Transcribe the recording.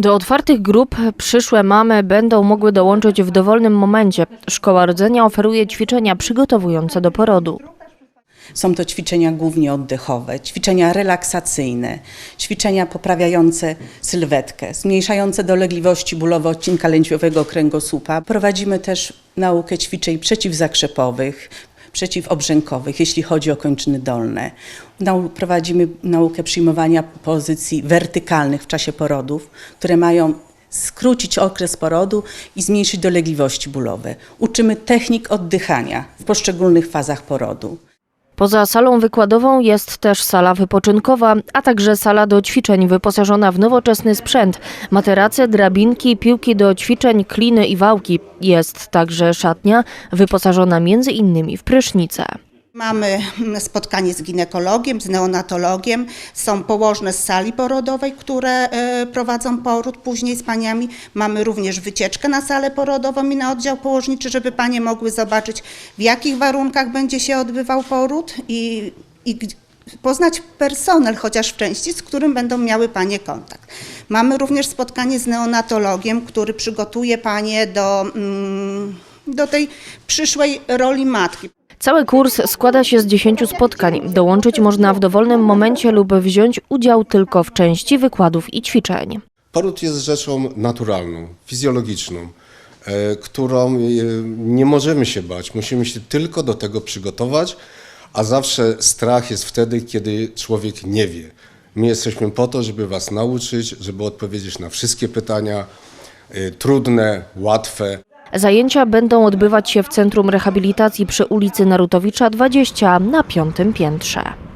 Do otwartych grup przyszłe mamy będą mogły dołączyć w dowolnym momencie. Szkoła Rodzenia oferuje ćwiczenia przygotowujące do porodu. Są to ćwiczenia głównie oddechowe, ćwiczenia relaksacyjne, ćwiczenia poprawiające sylwetkę, zmniejszające dolegliwości bólowe odcinka lędźwiowego kręgosłupa. Prowadzimy też naukę ćwiczeń przeciwzakrzepowych, przeciwobrzękowych, jeśli chodzi o kończyny dolne. Nau- prowadzimy naukę przyjmowania pozycji wertykalnych w czasie porodów, które mają skrócić okres porodu i zmniejszyć dolegliwości bólowe. Uczymy technik oddychania w poszczególnych fazach porodu. Poza salą wykładową jest też sala wypoczynkowa, a także sala do ćwiczeń wyposażona w nowoczesny sprzęt, materace, drabinki, piłki do ćwiczeń, kliny i wałki. Jest także szatnia wyposażona między innymi w prysznice. Mamy spotkanie z ginekologiem, z neonatologiem, są położne z sali porodowej, które e, prowadzą poród później z paniami. Mamy również wycieczkę na salę porodową i na oddział położniczy, żeby panie mogły zobaczyć w jakich warunkach będzie się odbywał poród i, i poznać personel, chociaż w części, z którym będą miały panie kontakt. Mamy również spotkanie z neonatologiem, który przygotuje panie do, mm, do tej przyszłej roli matki. Cały kurs składa się z 10 spotkań. Dołączyć można w dowolnym momencie lub wziąć udział tylko w części wykładów i ćwiczeń. Poród jest rzeczą naturalną, fizjologiczną, e, którą e, nie możemy się bać. Musimy się tylko do tego przygotować, a zawsze strach jest wtedy, kiedy człowiek nie wie. My jesteśmy po to, żeby Was nauczyć, żeby odpowiedzieć na wszystkie pytania, e, trudne, łatwe. Zajęcia będą odbywać się w Centrum Rehabilitacji przy ulicy Narutowicza 20 na piątym piętrze.